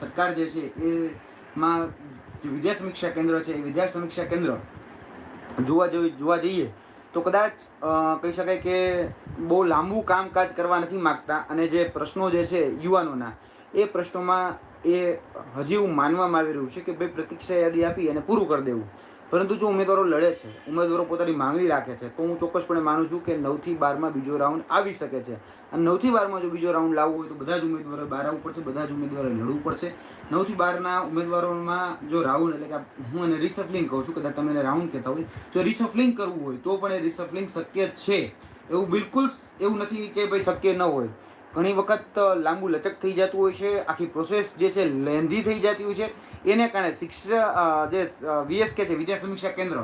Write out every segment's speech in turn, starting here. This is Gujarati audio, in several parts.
સરકાર જે છે એમાં માં વિદ્યા સમીક્ષા કેન્દ્ર છે, એ વિદ્યા સમીક્ષા કેન્દ્ર જોવા જોઈ જોવા જઈએ તો કદાચ કહી શકાય કે બહુ લાંબુ કામકાજ કરવા નથી માગતા અને જે પ્રશ્નો જે છે યુવાનોના, એ પ્રશ્નોમાં એ હજી એવું માનવામાં આવી રહ્યું છે કે ભાઈ પ્રતીક્ષા યાદી આપી અને પૂરું કરી દેવું. પરંતુ જો ઉમેદવારો લડે છે, ઉમેદવારો પોતાની માંગણી રાખે છે, તો હું ચોક્કસપણે માનું છું કે નવથી બારમાં બીજો રાઉન્ડ આવી શકે છે. અને નવથી બારમાં જો બીજો રાઉન્ડ લાવવો હોય તો બધા જ ઉમેદવારો બહાર આવવું પડશે, બધા જ ઉમેદવારોએ લડવું પડશે. નવથી બારના ઉમેદવારોમાં જો રાઉન્ડ એટલે કે હું એને રિસફલિંગ કહું છું, કદાચ તમે એને રાઉન્ડ કહેતા હોય જો રિસફલિંગ કરવું હોય તો પણ એ રિસફલિંગ શક્ય છે. એવું બિલકુલ એવું નથી કે ભાઈ શક્ય ન હોય. ઘણી વખત લાંબુ લચક થઈ જતું હોય છે. આખી પ્રોસેસ જે છે, લેન્ધી થઈ જતી હોય છે. એને કારણે શિક્ષા જે વીએસકે છે, વિદ્યા સમીક્ષા કેન્દ્ર,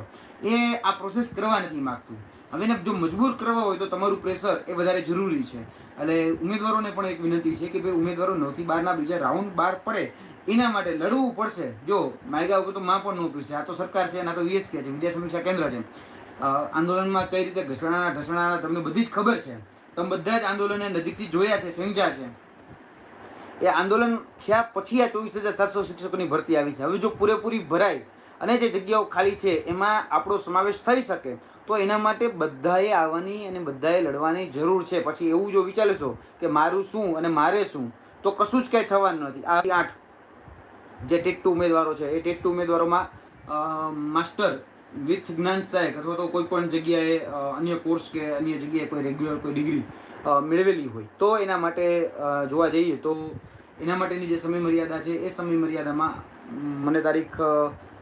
એ આ પ્રોસેસ કરવા નથી માગતું. હવે એને જો મજબૂર કરવા હોય તો તમારું પ્રેશર એ વધારે જરૂરી છે. એટલે ઉમેદવારોને પણ એક વિનંતી છે કે ભાઈ, ઉમેદવારો નવથી બારના બીજા રાઉન્ડ બાર પડે. એના માટે લડવું પડશે. જો માયગા ઉપર તો માં પણ ન પીશે આ તો સરકાર છે આ તો વીએસકે છે, વિદ્યા સમીક્ષા કેન્દ્ર છે. આંદોલનમાં કઈ રીતે ઘસડાના, ઢસડાના, તમને બધી જ ખબર છે. તમે બધા જ આંદોલનને નજીકથી જોયા છે, સમજ્યા છે. એ આંદોલન થયા પછી આ ચોવીસ હજાર સાતસો શિક્ષકોની ભરતી આવી છે. હવે જો પૂરેપૂરી ભરાય અને જે જગ્યાઓ ખાલી છે, એમાં આપણો સમાવેશ થઈ શકે, તો એના માટે બધાએ આવવાની અને બધાએ લડવાની જરૂર છે. પછી એવું જો વિચારશો કે મારું શું અને મારે શું, તો કશું જ કંઈ થવાનું નથી. આ આઠ જે ટેટ ટુ ઉમેદવારો છે, એ ટેટ ટુ ઉમેદવારોમાં માસ્ટર વિથ જ્ઞાન સહાયક અથવા તો કોઈ પણ જગ્યાએ અન્ય કોર્સ કે અન્ય જગ્યાએ કોઈ રેગ્યુલર કોઈ ડિગ્રી મેળવેલી હોય, તો એના માટે જોવા જઈએ તો એના માટેની જે સમય મર્યાદા છે, એ સમય મર્યાદામાં મને તારીખ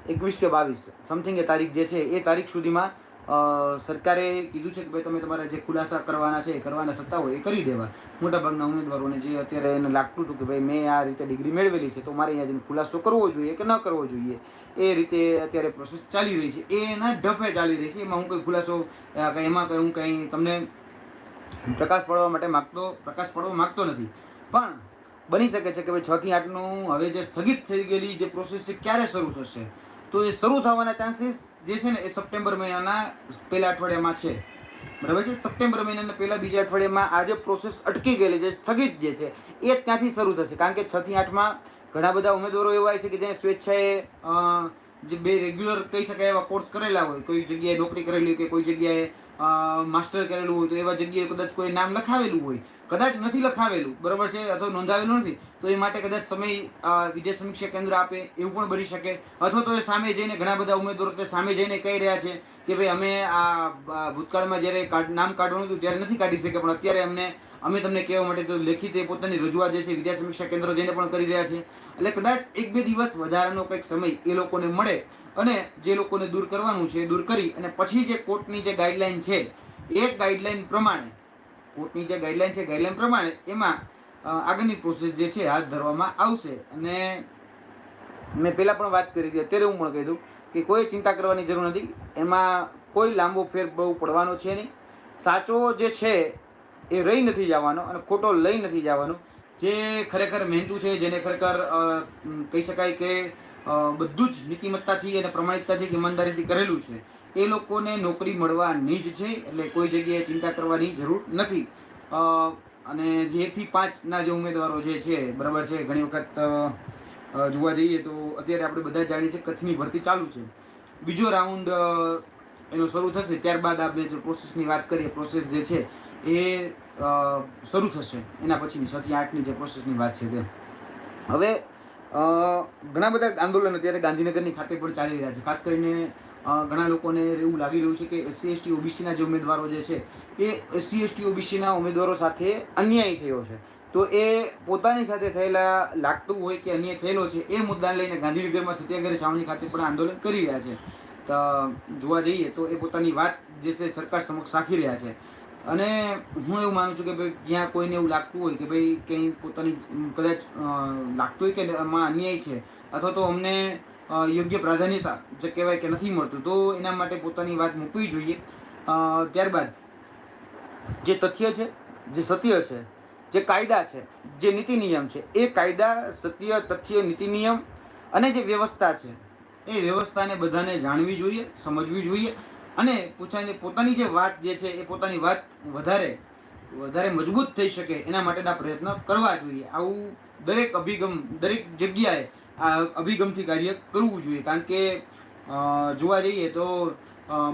એકવીસ કે બાવીસ સમથિંગ એ તારીખ જે છે, એ તારીખ સુધીમાં સરકારે કીધું છે કે ભાઈ તમે તમારા જે ખુલાસા કરવાના છે એ કરવાના થતા હોય એ કરી દેવા. મોટાભાગના ઉમેદવારોને જે અત્યારે એને લાગતું હતું કે ભાઈ મેં આ રીતે ડિગ્રી મેળવેલી છે તો મારે અહીંયા જઈને ખુલાસો કરવો જોઈએ કે ન કરવો જોઈએ? એ રીતે અત્યારે પ્રોસેસ ચાલી રહી છે. એના ઢફે ચાલી રહી છે. એમાં હું કંઈ ખુલાસો એમાં કંઈ હું કંઈ તમને પ્રકાશ પાડવા માટે માગતો, પ્રકાશ પાડવા માગતો નથી. પણ બની શકે છે કે ભાઈ છ થી આઠનું હવે જે સ્થગિત થઈ ગયેલી જે પ્રોસેસ છે, ક્યારે શરૂ થશે? તો એ શરૂ થવાના ચાન્સીસ જે છે ને એ સપ્ટેમ્બર મહિનાના પહેલા અઠવાડિયામાં છે. બરાબર છે? સપ્ટેમ્બર મહિનાના પહેલા બીજા અઠવાડિયામાં આ જે પ્રોસેસ અટકી ગયેલી છે, સ્થગિત જે છે, એ જ ત્યાંથી શરૂ થશે. કારણ કે છ થી આઠમાં ઘણા બધા ઉમેદવારો એવા છે કે જેને સ્વેચ્છાએ જે બે રેગ્યુલર કહી શકાય એવા કોર્સ કરેલા હોય. કોઈ જગ્યાએ નોકરી કરેલી હોય કે કોઈ જગ્યાએ માસ્ટર કરેલું હોય તો એવા જગ્યાએ કદાચ કોઈ નામ લખાવેલું હોય કદાચ નથી લખાવેલું, બરાબર છે, અથવા નોંધાવેલું નથી, તો એ માટે કદાચ સમય વિદેશ સમીક્ષા કેન્દ્ર આપે, એવું પણ બની શકે. અથવા તો એ સામે જઈને ઘણા બધા ઉમેદવારો તે સામે જઈને કહી રહ્યા છે કે ભાઈ અમે આ ભૂતકાળમાં જ્યારે નામ કાઢવાનું હતું ત્યારે નથી કાઢી શકે પણ અત્યારે અમને, અમે તમને કહેવા માટે તો લેખિત એ પોતાની રજૂઆત જે છે વિદ્યા સમીક્ષા કેન્દ્ર જઈને પણ કરી રહ્યા છે. એટલે કદાચ એક બે દિવસ વધારાનો કંઈક સમય એ લોકોને મળે અને જે લોકોને દૂર કરવાનું છે દૂર કરી અને પછી જે કોર્ટની જે ગાઈડલાઈન છે, એ ગાઈડલાઈન પ્રમાણે કોર્ટની જે ગાઈડલાઈન છે ગાઈડલાઈન પ્રમાણે એમાં આગળની પ્રોસેસ જે છે, હાથ ધરવામાં આવશે. અને મેં પહેલાં પણ વાત કરી હતી, અત્યારે હું પણ કહી દઉં કે કોઈ ચિંતા કરવાની જરૂર નથી. એમાં કોઈ લાંબો ફેર બહુ પડવાનો છે નહીં. સાચો જે છે, એ રહી નથી જવાનો અને ખોટો લઈ નથી જવાનો. જે ખરેખર મહેનતુ છે, જેને ખરેખર કહી શકાય કે બધું જ નીતિમત્તાથી અને પ્રમાણિકતાથી, ઈમાનદારીથી કરેલું છે. એ લોકોને નોકરી મળવાની જ છે, એટલે કોઈ જગ્યાએ ચિંતા કરવાની જરૂર નથી. અને જેથી પાંચના જે ઉમેદવારો જે છે, બરાબર છે, ઘણી વખત જોવા જઈએ તો અત્યારે આપણે બધા જાણીએ છીએ કચ્છની ભરતી ચાલુ છે. બીજો રાઉન્ડ એનો શરૂ થશે, ત્યારબાદ આપણે જે પ્રોસેસની વાત કરીએ, પ્રોસેસ જે છે, એ શરૂ થશે. એના પછીની છથી આઠની જે પ્રોસેસની વાત છે તે. હવે ઘણા બધા આંદોલન અત્યારે ગાંધીનગરની ખાતે પણ ચાલી રહ્યા છે. ખાસ કરીને ઘણા લોકોને એવું લાગી રહ્યું છે કે એસસી એસટી ઓબીસીના જે ઉમેદવારો જે છે, એ એસસી એસટી ઓબીસીના ઉમેદવારો સાથે અન્યાય થયો છે. તો એ પોતાની સાથે થયેલા લાગતું હોય કે અન્યાય થયેલો છે, એ મુદ્દાને લઈને ગાંધીનગરમાં સત્યાગ્રહ છાવણી ખાતે પણ આંદોલન કરી રહ્યા છે. જોવા જઈએ તો એ પોતાની વાત જે છે સરકાર સમક્ષ રાખી રહ્યા છે. અને હું એવું માનું છું કે ભાઈ, જ્યાં કોઈને એવું લાગતું હોય કે ભાઈ, કંઈ પોતાની, કદાચ લાગતું હોય કે આમાં અન્યાય છે, અથવા તો અમને યોગ્ય પ્રાધાન્યતા જે કહેવાય કે નથી મળતું. તો એના માટે પોતાની વાત મૂકવી જોઈએ. ત્યારબાદ જે તથ્ય છે, જે સત્ય છે, જે કાયદા છે, જે નીતિ નિયમ છે, એ કાયદા, સત્ય, તથ્ય, નીતિ નિયમ અને જે વ્યવસ્થા છે, એ વ્યવસ્થાને બધાને જાણવી જોઈએ, સમજવી જોઈએ અને પોતાની પોતાની જે વાત જે છે, એ પોતાની વાત વધારે વધારે મજબૂત થઈ શકે એના માટેના પ્રયત્ન કરવા જોઈએ. આવું દરેક અભિગમ, દરેક જગ્યાએ આ અભિગમથી કાર્ય કરવું જોઈએ. કારણ કે જોવા જઈએ તો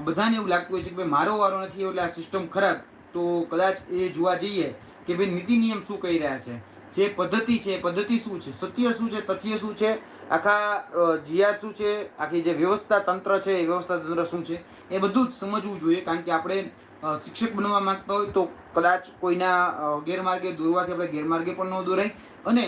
બધાને એવું લાગતું હોય છે કે ભાઈ મારો વારો નથી એટલે આ સિસ્ટમ ખરાબ. તો કદાચ એ જોવા જઈએ કે ભાઈ નીતિ નિયમ શું કહી રહ્યા છે? જે પદ્ધતિ છે પદ્ધતિ શું છે? સત્ય શું છે? તથ્ય શું છે? આખા જીઆર શું છે? આખી જે વ્યવસ્થા તંત્ર છે, એ વ્યવસ્થા તંત્ર શું છે? એ બધું જ સમજવું જોઈએ, કારણ કે આપણે શિક્ષક બનવા માંગતા હોય તો કદાચ કોઈના ગેરમાર્ગે, દોરવાથી આપણે ગેરમાર્ગે પણ ન દોરાય. અને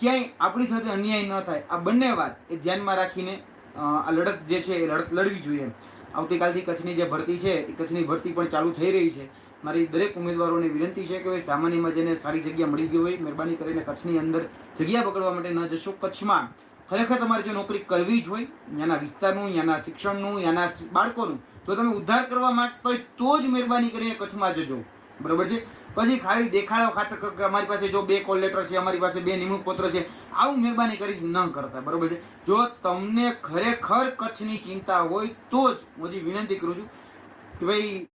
ક્યાંય આપણી સાથે અન્યાય ન થાય, આ બંને વાત એ ધ્યાનમાં રાખીને આ લડત જે છે એ લડત લડવી જોઈએ. આવતીકાલથી કચ્છની જે ભરતી છે, એ કચ્છની ભરતી પણ ચાલુ થઈ રહી છે. મારી દરેક ઉમેદવારોને વિનંતી છે કે ભાઈ સામાન્યમાં જેને સારી જગ્યા મળી ગઈ હોય, મહેરબાની કરીને કચ્છની અંદર જગ્યા પકડવા માટે ન જશો. કચ્છમાં ખરેખર તમારે જો નોકરી કરવી જ હોય, ત્યાંના વિસ્તારનું, ત્યાંના શિક્ષણનું, ત્યાંના બાળકોનું, જો તમે ઉદ્ધાર કરવા માંગતો હોય તો જ મહેરબાની કરીને કચ્છમાં જજો. બરાબર છે? પછી ખાલી દેખાડો ખાતર અમારી પાસે જો બે કોલ લેટર છે, અમારી પાસે બે નિમણૂક પત્ર છે, આવું મહેરબાની કરી ન કરતા, બરાબર છે? જો તમને ખરેખર કચ્છની ચિંતા હોય તો જ હું વિનંતી કરું છું કે ભાઈ